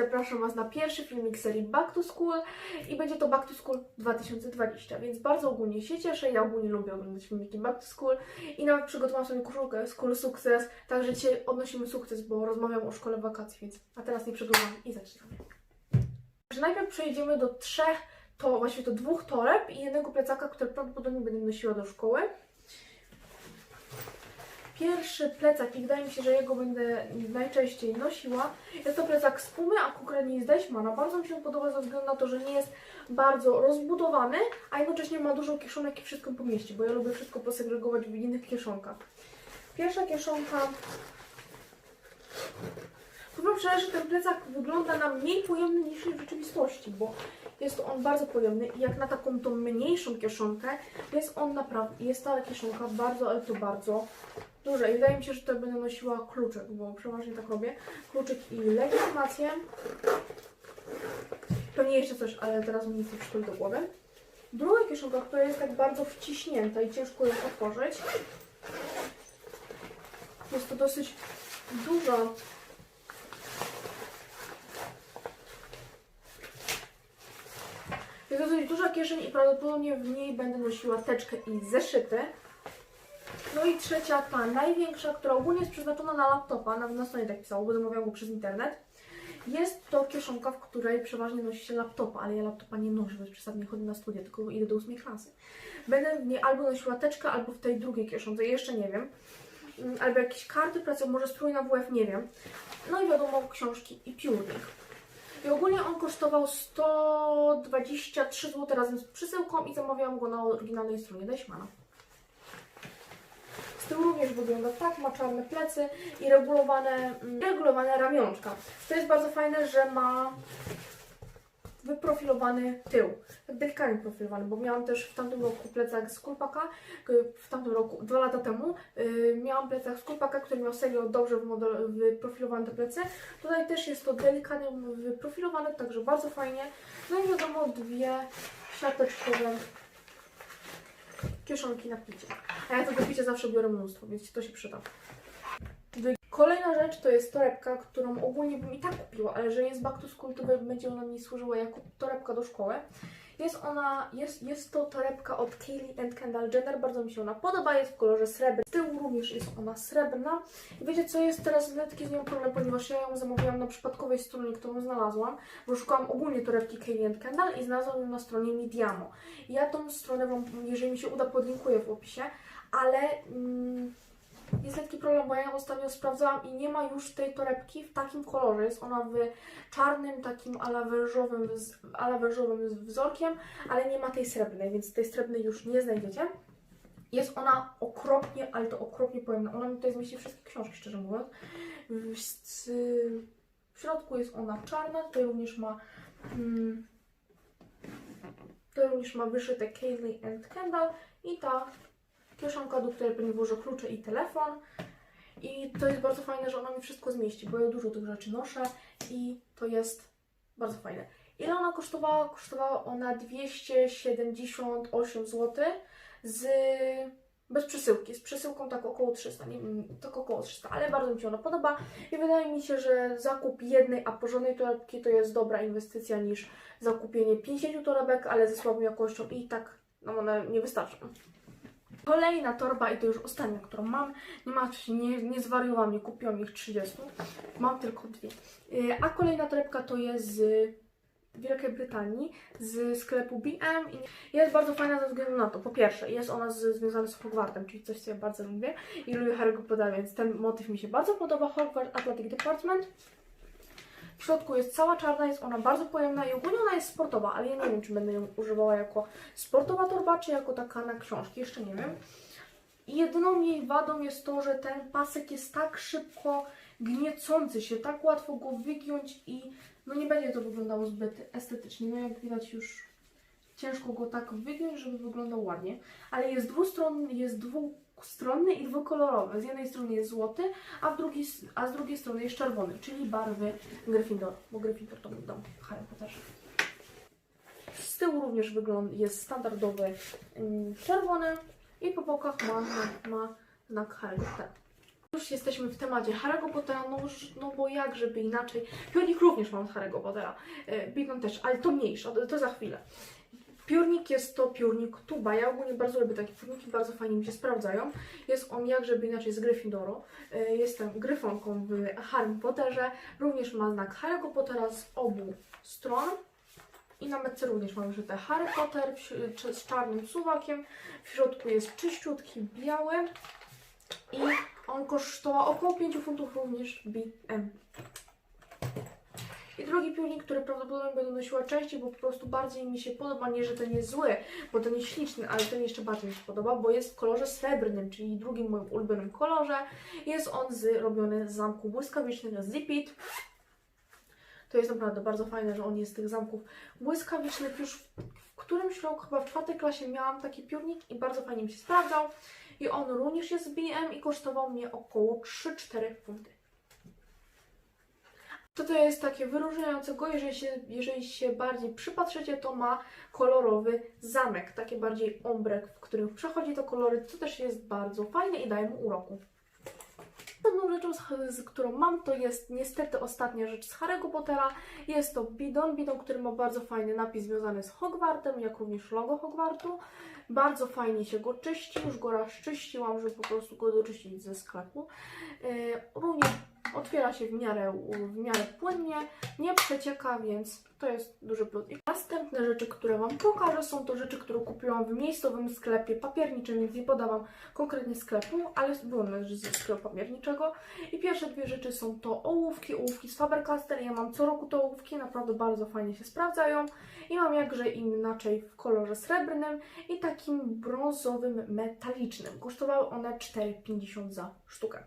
Zapraszam Was na pierwszy filmik serii Back to School i będzie to Back to School 2020, więc bardzo ogólnie się cieszę. Ja ogólnie lubię oglądać filmiki Back to School i nawet przygotowałam sobie koszulkę School Sukces, także dzisiaj odnosimy sukces, bo rozmawiam o szkole wakacji, więc a teraz nie przedłużam i zaczynamy. Że najpierw przejdziemy do trzech, to właściwie to dwóch toreb i jednego plecaka, który prawdopodobnie będę nosiła do szkoły. Pierwszy plecak i wydaje mi się, że jego będę najczęściej nosiła. Jest to plecak z Pumy, a konkretnie z Deichmana. Bardzo mi się podoba ze względu na to, że nie jest bardzo rozbudowany, a jednocześnie ma dużo kieszonek i wszystko pomieści, bo ja lubię wszystko posegregować w innych kieszonkach. Pierwsza kieszonka. Powiem szczerze, że ten plecak wygląda na mniej pojemny niż w rzeczywistości, bo jest on bardzo pojemny i jak na taką tą mniejszą kieszonkę jest on naprawdę, jest ta kieszonka bardzo, ale to bardzo duża i wydaje mi się, że to będę nosiła kluczyk, bo przeważnie tak robię. Kluczyk i legitymację. Pewnie jeszcze coś, ale teraz mi nic nie przychodzi do głowy. Druga kieszonka, która jest tak bardzo wciśnięta i ciężko ją otworzyć. Jest to dosyć duża Jest dosyć duża kieszeń i prawdopodobnie w niej będę nosiła teczkę i zeszyty. No i trzecia, ta największa, która ogólnie jest przeznaczona na laptopa, nawet na stronie tak pisało, bo zamawiałam go przez internet. Jest to kieszonka, w której przeważnie nosi się laptopa, ale ja laptopa nie noszę, więc przesadnie chodzę na studia, tylko idę do ósmej klasy. Będę w niej albo nosiła teczkę, albo w tej drugiej kieszonce, jeszcze nie wiem. Mm, Albo jakieś karty pracy, może strój na WF, nie wiem. No i wiadomo, książki i piórnik. I ogólnie on kosztował 123 zł razem z przesyłką i zamawiałam go na oryginalnej stronie Deichmana. Z tyłu również wygląda tak, ma czarne plecy i regulowane, mm, regulowane ramionczka. To jest bardzo fajne, że ma wyprofilowany tył, tak delikatnie profilowany, bo miałam też w tamtym roku plecak z Kulpaka, y, w tamtym roku, dwa lata temu, y, miałam plecak z Kulpaka, który miał serio dobrze wyprofilowane te plecy. Tutaj też jest to delikatnie wyprofilowane, także bardzo fajnie. No i wiadomo, dwie siateczkowe kieszonki na picie. A ja tego picia zawsze biorę mnóstwo, więc to się przyda. Kolejna rzecz to jest torebka, którą ogólnie bym i tak kupiła, ale że jest back to school, to będzie ona mi służyła jako torebka do szkoły. Jest ona, jest, jest to torebka od Kaylee and Kendall Jenner, bardzo mi się ona podoba, jest w kolorze srebrny. Z tyłu również jest ona srebrna. I wiecie co, jest teraz taki z nią problem, ponieważ ja ją zamówiłam na przypadkowej stronie, którą znalazłam, bo szukałam ogólnie torebki Kaylee and Kendall i znalazłam ją na stronie Mediamo. Ja tą stronę Wam, jeżeli mi się uda, podlinkuję w opisie, ale... Mm, jest taki problem, bo ja ją ostatnio sprawdzałam i nie ma już tej torebki w takim kolorze. Jest ona w czarnym, takim alawerżowym, alawerżowym wzorkiem, ale nie ma tej srebrnej, więc tej srebrnej już nie znajdziecie. Jest ona okropnie, ale to okropnie pojemna. Ona mi tutaj zmieści wszystkie książki, szczerze mówiąc. W, środku jest ona czarna, tutaj również ma mm, tutaj również ma wyszyte Kaylee and Kendall i ta kieszonka, do której pewnie włożę klucze i telefon. I to jest bardzo fajne, że ona mi wszystko zmieści, bo ja dużo tych rzeczy noszę i to jest bardzo fajne. Ile ona kosztowała? Kosztowała ona 278 zł z bez przesyłki, z przesyłką tak około 300, nie wiem, tak około 300, ale bardzo mi się ona podoba i wydaje mi się, że zakup jednej, a porządnej torebki to jest dobra inwestycja niż zakupienie 50 torebek, ale ze słabą jakością i tak nam one nie wystarczą. Kolejna torba i to już ostatnia, którą mam. Nie ma, nie, nie zwariowałam, nie kupiłam ich 30. Mam tylko dwie. Yy, A kolejna torebka to jest z Wielkiej Brytanii, z sklepu BM. Jest bardzo fajna ze względu na to. Po pierwsze, jest ona związana z Hogwartem, czyli coś, co ja bardzo lubię. I lubię Harry'ego Pottera, więc ten motyw mi się bardzo podoba. Hogwarts Athletic Department. W środku jest cała czarna, jest ona bardzo pojemna i ogólnie ona jest sportowa, ale ja nie wiem, czy będę ją używała jako sportowa torba, czy jako taka na książki, jeszcze nie wiem. I jedyną jej wadą jest to, że ten pasek jest tak szybko gniecący się, tak łatwo go wygiąć i no nie będzie to wyglądało zbyt estetycznie. No jak widać już ciężko go tak wygiąć, żeby wyglądał ładnie. Ale jest dwustronny, jest dwustronny i dwukolorowy. Z jednej strony jest złoty, a, a z drugiej strony jest czerwony, czyli barwy Gryffindor, bo Gryffindor to mój dom Harry Potterze. Z tyłu również wygląd jest standardowy ym, czerwony i po bokach ma, ma, ma znak Harry Potter. Już jesteśmy w temacie Harry'ego Pottera, no, no bo jak żeby inaczej. Piórnik również mam z Harry'ego Pottera, e, Beacon też, ale to mniejsza, to, to za chwilę. Piórnik jest to piórnik tuba. Ja ogólnie bardzo lubię takie piórniki, bardzo fajnie mi się sprawdzają. Jest on jak żeby inaczej z Gryffindoru. E, Jestem gryfonką w Harry Potterze. Również ma znak Harry'ego Pottera z obu stron. I na metce również mam te Harry Potter z czarnym suwakiem. W środku jest czyściutki, biały. I on kosztował około 5 funtów również BM. I drugi piórnik, który prawdopodobnie będę nosiła częściej, bo po prostu bardziej mi się podoba, nie że ten jest zły, bo ten jest śliczny, ale ten jeszcze bardziej mi się podoba, bo jest w kolorze srebrnym, czyli drugim moim ulubionym kolorze. Jest on z, robiony z zamku błyskawicznego Zipit. To jest naprawdę bardzo fajne, że on jest z tych zamków błyskawicznych. Już w, w którymś roku, chyba w czwartej klasie miałam taki piórnik i bardzo fajnie mi się sprawdzał. I on również jest z BM i kosztował mnie około 3-4 funty. To to jest takie wyróżniające go, jeżeli się, jeżeli się bardziej przypatrzycie, to ma kolorowy zamek, takie bardziej ombre, w którym przechodzi to kolory, co też jest bardzo fajne i daje mu uroku. Następną rzeczą, z, którą mam, to jest niestety ostatnia rzecz z Harry'ego Pottera. Jest to bidon, bidon, który ma bardzo fajny napis związany z Hogwartem, jak również logo Hogwartu. Bardzo fajnie się go czyści, już go raz czyściłam, żeby po prostu go doczyścić ze sklepu. Yy, również otwiera się w miarę, w miarę płynnie, nie przecieka, więc to jest duży plus. I następne rzeczy, które Wam pokażę, są to rzeczy, które kupiłam w miejscowym sklepie papierniczym, więc nie podawam konkretnie sklepu, ale one ze sklepu papierniczego. I pierwsze dwie rzeczy są to ołówki, ołówki z Faber-Castell. Ja mam co roku te ołówki, naprawdę bardzo fajnie się sprawdzają. I mam jakże inaczej w kolorze srebrnym i takim brązowym metalicznym. Kosztowały one 4,50 za sztukę.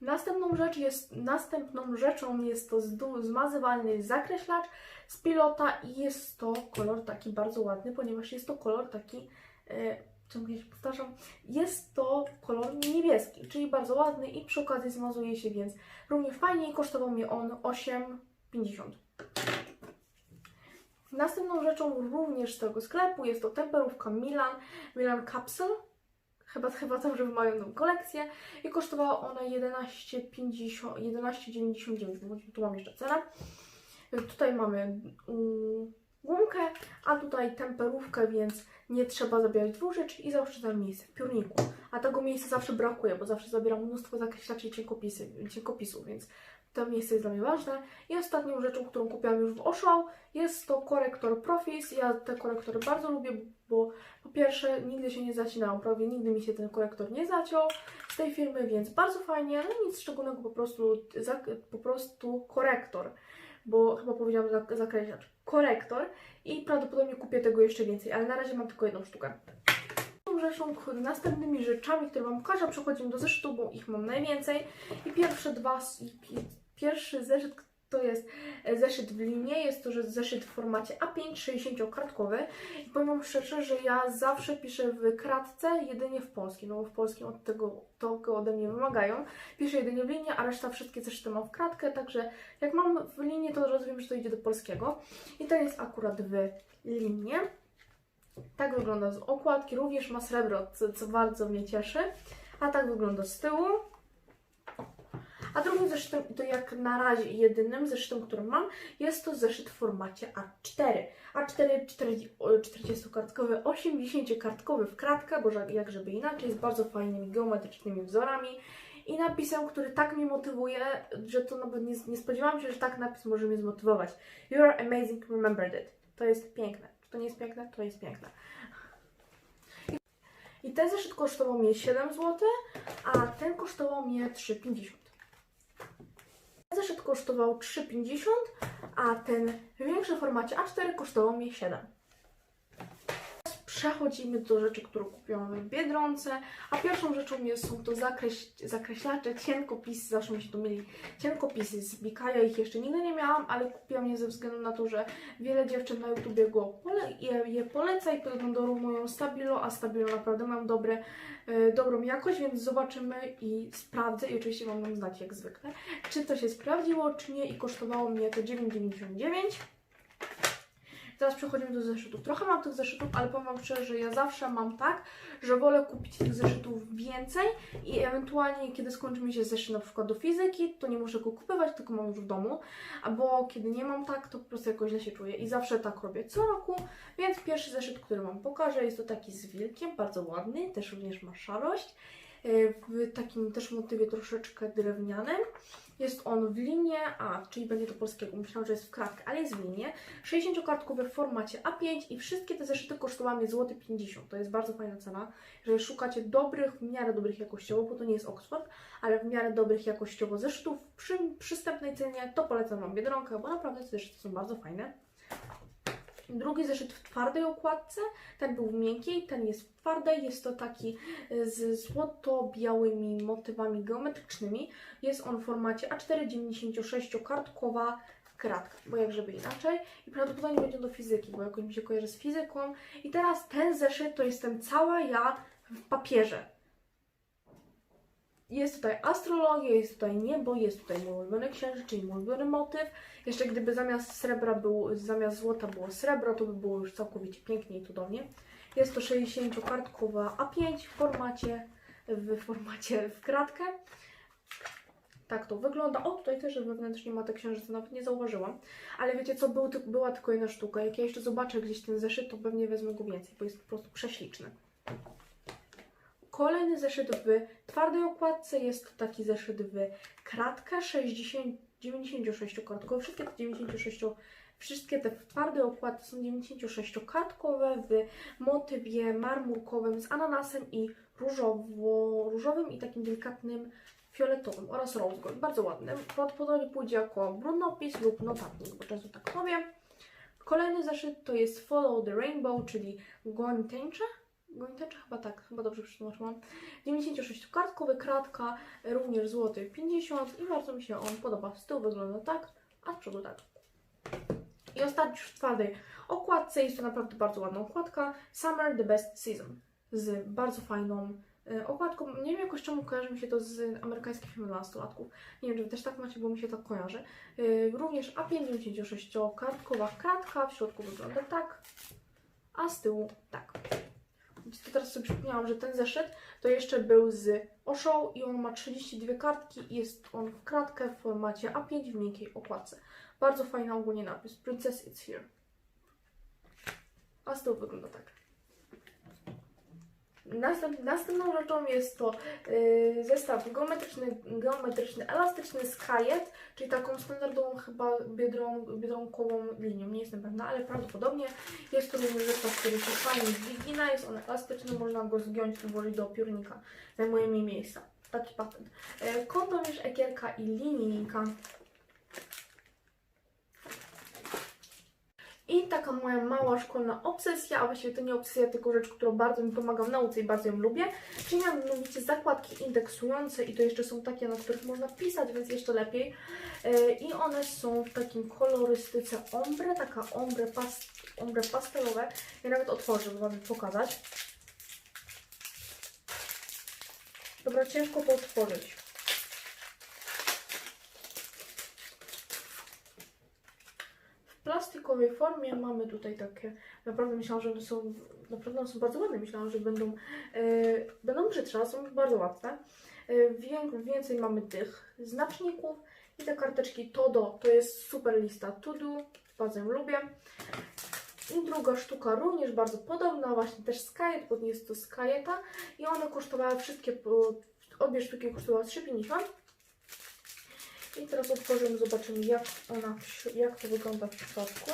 Następną, rzecz jest, następną rzeczą jest to zmazywalny zakreślacz z pilota i jest to kolor taki bardzo ładny, ponieważ jest to kolor taki, e, ciągle się powtarzam, jest to kolor niebieski, czyli bardzo ładny i przy okazji zmazuje się, więc równie fajnie kosztował mnie on 8,50. Następną rzeczą również z tego sklepu jest to temperówka Milan, Milan Capsule. Chyba, chyba dobrze mają tą kolekcję i kosztowała ona 11,50 11,99, bo tu mam jeszcze cenę. Tutaj mamy mm, gumkę, a tutaj temperówkę, więc nie trzeba zabierać dwóch rzeczy i zaoszczędzam miejsce w piórniku. A tego miejsca zawsze brakuje, bo zawsze zabieram mnóstwo zakreślaczy i cienkopisów, więc to miejsce jest dla mnie ważne. I ostatnią rzeczą, którą kupiłam już w Oszał, jest to korektor Profis. Ja te korektory bardzo lubię, bo po pierwsze nigdy się nie zacinają, prawie nigdy mi się ten korektor nie zaciął z tej firmy, więc bardzo fajnie, no nic szczególnego, po prostu, po prostu korektor, bo chyba powiedziałam zak- zakreślacz, korektor i prawdopodobnie kupię tego jeszcze więcej, ale na razie mam tylko jedną sztukę. Rzeczą, następnymi rzeczami, które Wam pokażę, przechodzimy do zeszytu, bo ich mam najwięcej i pierwsze dwa, pierwszy zeszyt to jest e, zeszyt w linie, jest to zeszyt w formacie A5 60-kartkowy i powiem Wam szczerze, że ja zawsze piszę w kratce jedynie w polskim, no bo w polskim od tego, tego ode mnie wymagają. Piszę jedynie w linie, a reszta wszystkie zeszyty mam w kratkę, także jak mam w linie, to wiem, że to idzie do polskiego. I ten jest akurat w linie. Tak wygląda z okładki, również ma srebro, co, co bardzo mnie cieszy. A tak wygląda z tyłu. A drugim zeszytem, i to jak na razie jedynym zeszytem, który mam, jest to zeszyt w formacie A4. A4 40-kartkowy, 80-kartkowy w kratkę, bo jak żeby inaczej, z bardzo fajnymi geometrycznymi wzorami i napisem, który tak mnie motywuje, że to nawet nie, nie spodziewałam się, że tak napis może mnie zmotywować. You are amazing, remember it. To jest piękne. Czy to nie jest piękne? To jest piękne. I ten zeszyt kosztował mnie 7 zł, a ten kosztował mnie 3,50. Zeszyt kosztował 3,50, a ten w większym formacie A4 kosztował mnie 7. Przechodzimy do rzeczy, które kupiłam w Biedronce, a pierwszą rzeczą są to zakreś, zakreślacze, cienkopisy, zawsze mi się tu mieli cienkopisy z Bikaja, ich jeszcze nigdy nie miałam, ale kupiłam je ze względu na to, że wiele dziewczyn na YouTubie go pole, je, je poleca i pod względu moją Stabilo, a Stabilo naprawdę mam dobre, e, dobrą jakość, więc zobaczymy i sprawdzę i oczywiście Wam dam znać jak zwykle, czy to się sprawdziło, czy nie i kosztowało mnie to 9,99. Teraz przechodzimy do zeszytów. Trochę mam tych zeszytów, ale powiem Wam szczerze, że ja zawsze mam tak, że wolę kupić tych zeszytów więcej i ewentualnie kiedy skończy mi się zeszyt na przykład do fizyki, to nie muszę go kupować, tylko mam już w domu, albo kiedy nie mam tak, to po prostu jakoś źle się czuję i zawsze tak robię co roku, więc pierwszy zeszyt, który Wam pokażę, jest to taki z wilkiem, bardzo ładny, też również ma szarość, e, w takim też motywie troszeczkę drewnianym. Jest on w linie, a, czyli będzie to polskiego, myślałam, że jest w kratkę, ale jest w linie. 60-kartkowy w formacie A5 i wszystkie te zeszyty kosztowały mnie złoty 50. To jest bardzo fajna cena. Jeżeli szukacie dobrych, w miarę dobrych jakościowo, bo to nie jest Oxford, ale w miarę dobrych jakościowo zeszytów przy przystępnej cenie, to polecam Wam Biedronkę, bo naprawdę te zeszyty są bardzo fajne. Drugi zeszyt w twardej okładce, ten był w miękkiej, ten jest w twardej, jest to taki y, z złoto-białymi motywami geometrycznymi. Jest on w formacie A4 96-kartkowa kratka, bo jak żeby inaczej. I prawdopodobnie będzie do fizyki, bo jakoś mi się kojarzy z fizyką. I teraz ten zeszyt to jestem cała ja w papierze. Jest tutaj astrologia, jest tutaj niebo, jest tutaj mój ulubiony księżyc, czyli mój ulubiony motyw. Jeszcze gdyby zamiast srebra był, zamiast złota było srebro, to by było już całkowicie pięknie i cudownie. Jest to 60-kartkowa A5 w formacie, w formacie w kratkę. Tak to wygląda. O, tutaj też wewnętrznie ma te księżyce, nawet nie zauważyłam. Ale wiecie co, był, była tylko jedna sztuka. Jak ja jeszcze zobaczę gdzieś ten zeszyt, to pewnie wezmę go więcej, bo jest po prostu prześliczny. Kolejny zeszyt w twardej okładce jest taki zeszyt w kratkę 60, 96-kartkowy. Wszystkie te 96 Wszystkie te twarde okłady są 96-kartkowe w motywie marmurkowym z ananasem i różowo, różowym i takim delikatnym fioletowym oraz rose gold. Bardzo ładny. Prawdopodobnie pójdzie jako brudnopis lub notatnik, bo często tak powiem. Kolejny zeszyt to jest Follow the Rainbow, czyli goń tęcze. Goń tęcze? Chyba tak, chyba dobrze przetłumaczyłam. 96-kartkowy, kratka, również złoty 50 i bardzo mi się on podoba. Z tyłu wygląda tak, a z przodu tak. I ostatni w twardej okładce jest to naprawdę bardzo ładna okładka. Summer the Best Season. Z bardzo fajną y, okładką. Nie wiem jakoś czemu kojarzy mi się to z amerykańskich filmów dla nastolatków. Nie wiem, czy też tak macie, bo mi się tak kojarzy. Y, również A56 kartkowa kratka. W środku wygląda tak, a z tyłu tak. Teraz sobie przypomniałam, że ten zeszyt to jeszcze był z Oshą i on ma 32 kartki i jest on w kratkę w formacie A5 w miękkiej okładce. Bardzo fajny ogólnie napis. Princess it's here. A z tyłu wygląda tak. Następ, następną rzeczą jest to yy, zestaw geometryczny, geometryczny, elastyczny z kajet, czyli taką standardową chyba biedron, biedronkową linią, nie jestem pewna, ale prawdopodobnie jest to również zestaw, który się fajnie zgina, jest on elastyczny, można go zgiąć i włożyć do piórnika. Zajmuje mi miejsca. Taki patent. Yy, Kątomierz, ekierka i linijka. I taka moja mała szkolna obsesja, a właściwie to nie obsesja, tylko rzecz, która bardzo mi pomaga w nauce i bardzo ją lubię, czyli mianowicie zakładki indeksujące i to jeszcze są takie, na których można pisać, więc jeszcze lepiej. Yy, I one są w takim kolorystyce ombre, taka ombre, pas, ombre pastelowe. Ja nawet otworzę, żeby Wam pokazać. Dobra, ciężko to otworzyć. W plastikowej formie mamy tutaj takie, naprawdę myślałam, że one są, naprawdę są bardzo ładne, myślałam, że będą, e, będą brzydsze, są bardzo ładne. E, wię- więcej mamy tych znaczników i te karteczki to do, to jest super lista to do, bardzo ją lubię. I druga sztuka również bardzo podobna, właśnie też z kajet, bo jest to z kajeta i one kosztowały wszystkie, obie sztuki kosztowały 3,50. I teraz otworzymy, zobaczymy jak ona, jak to wygląda w środku.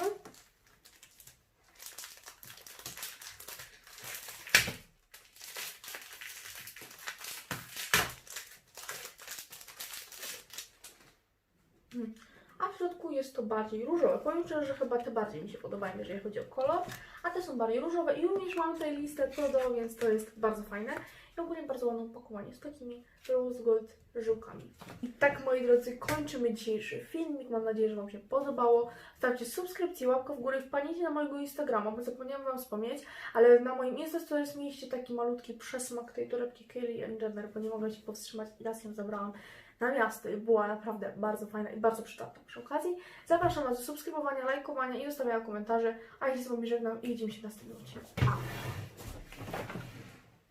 Mm. A w środku jest to bardziej różowe. Powiem szczerze, że chyba te bardziej mi się podobają, jeżeli chodzi o kolor. A te są bardziej różowe i również mam tutaj listę Todo, więc to jest bardzo fajne. I ogólnie bardzo ładne opakowanie z takimi rose gold żyłkami. I tak, moi drodzy, kończymy dzisiejszy filmik. Mam nadzieję, że Wam się podobało. Stawcie subskrypcję, łapkę w górę, wpadnijcie na mojego Instagrama, bo zapomniałam Wam wspomnieć, ale na moim Insta Stories mieliście taki malutki przesmak tej torebki Kylie Jenner, bo nie mogę się powstrzymać i raz ją zabrałam na miasto i była naprawdę bardzo fajna i bardzo przydatna przy okazji. Zapraszam Was do subskrybowania, lajkowania i zostawiania komentarzy, a ja się z Wami żegnam i widzimy się w następnym odcinku.